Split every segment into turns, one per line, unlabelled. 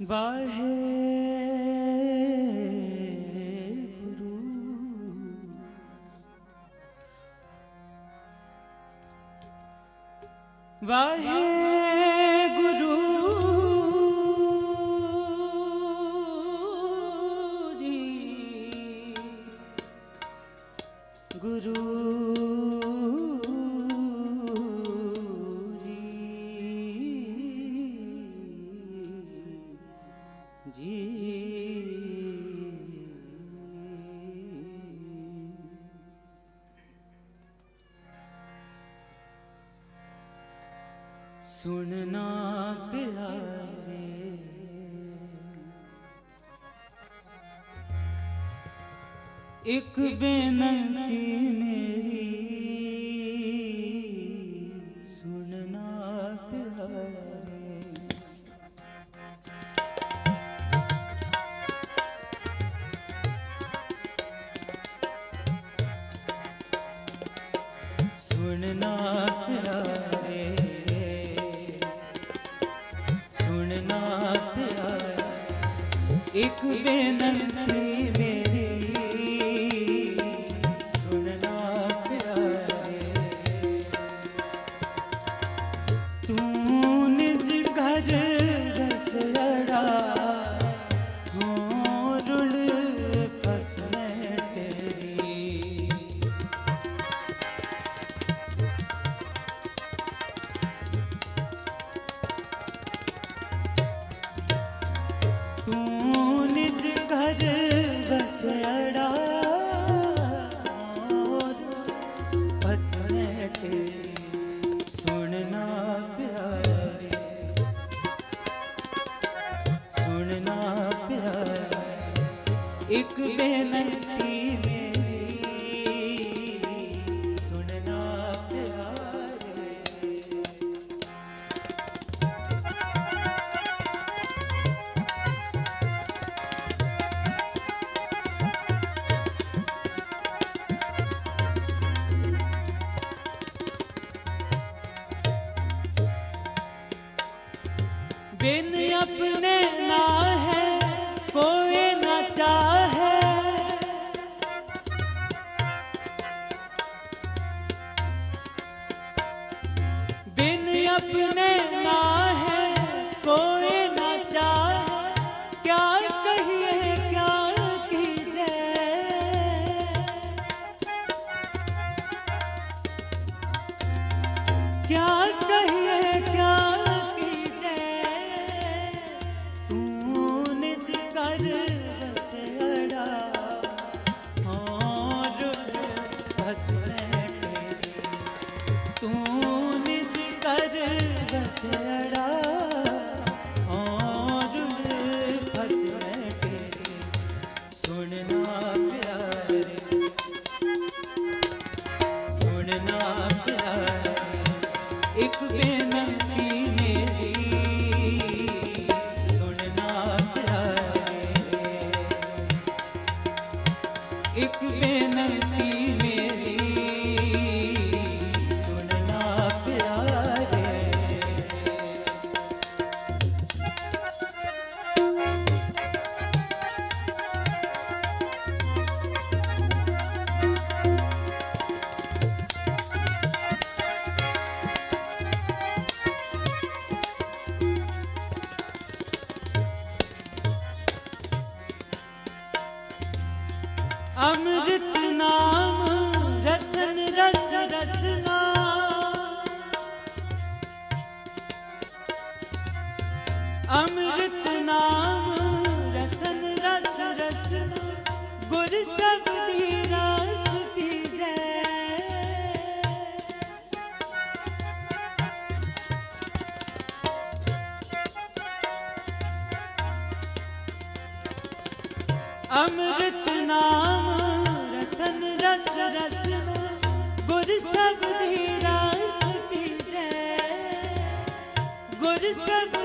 ਵਾਹਿਗੁਰੂ ਵਾਹਿਗੁਰੂ ਜੀ ਗੁਰੂ ਸੁਣਨਾ ਪਿਆਰੇ। ਇੱਕ ਬੇਨਤੀ ਪਿਆਰੇ ਇੱਕ ਬਸਣੇ ਤੇਰੀ ਸੁਣਨਾ ਪਿਆਰੇ। ਸੁਣਨਾ ਪਿਆਰੇ। ਇੱਕ ਬੇਨਤੀ अपने ना है, कोई न चाहे। बिन अपने ना है, कोई न चाहे। क्या कहिए, क्या कीजिए। क्या ਇੱਕ ਬੇਨਤੀ ਅੰਮ੍ਰਿਤ ਨਾਮ, ਰਸਨ, ਰਸ, ਰਸਨਾ। ਅੰਮ੍ਰਿਤ ਨਾਮ, ਰਸਨ, ਰਸ, ਰਸਨਾ। ਗੁਰ ਸ਼ਬਦੀ ਰਸ ਪੀਜੈ ਅੰਮ੍ਰਿਤ ਨਾਮ ਗੁਰ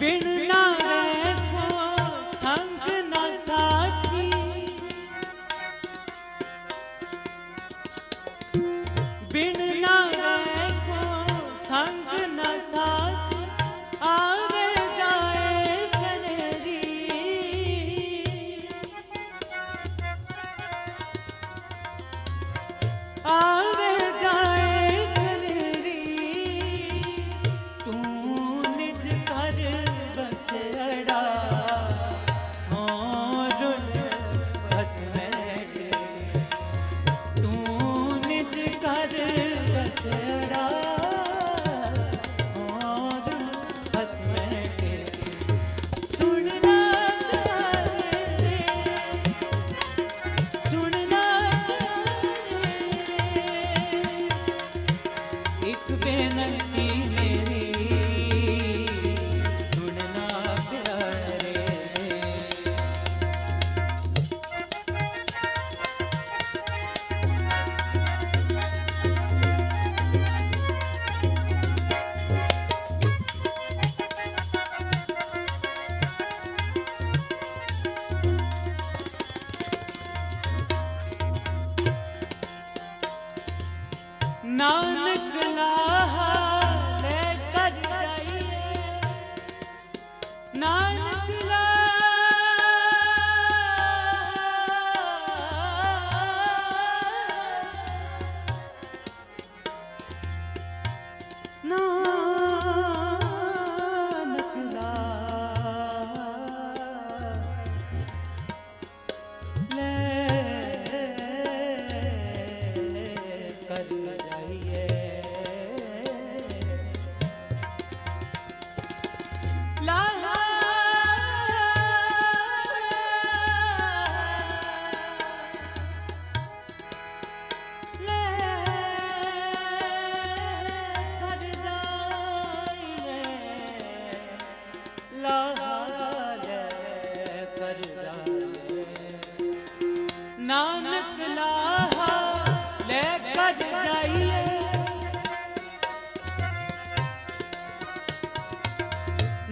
விழு नायक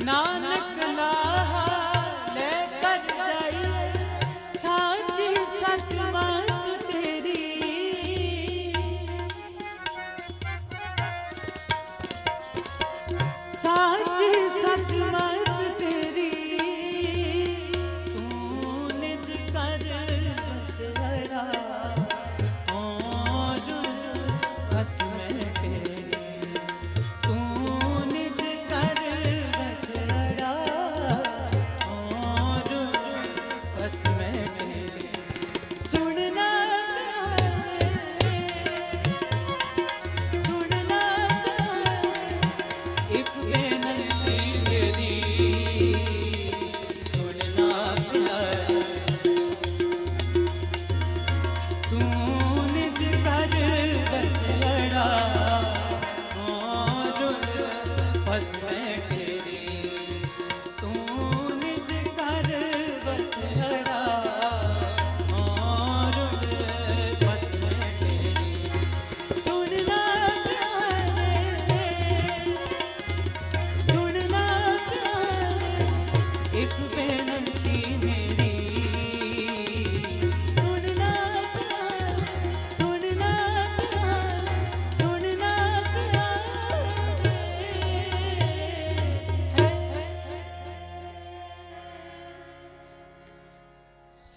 नानक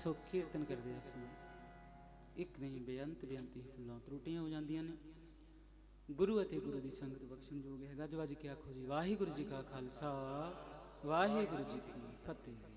100 ਕੀਰਤਨ ਕਰਦੇ ਆ ਸਮੇਂ ਇੱਕ ਨਹੀਂ, ਬੇਅੰਤ ਬੇਅੰਤੀ ਹੁਲਾਂ ਤਰੁੱਟੀਆਂ ਹੋ ਜਾਂਦੀਆਂ ਨੇ। ਗੁਰੂ ਅਤੇ ਗੁਰੂ ਦੀ ਸੰਗਤ ਬਖਸ਼ਣ ਜੋਗ ਹੈ ਗੱਜ ਵੱਜ ਕੇ ਆਖੋ ਜੀ, ਵਾਹਿਗੁਰੂ ਜੀ ਕਾ ਖਾਲਸਾ, ਵਾਹਿਗੁਰੂ ਜੀ ਕੀ ਫਤਿਹ।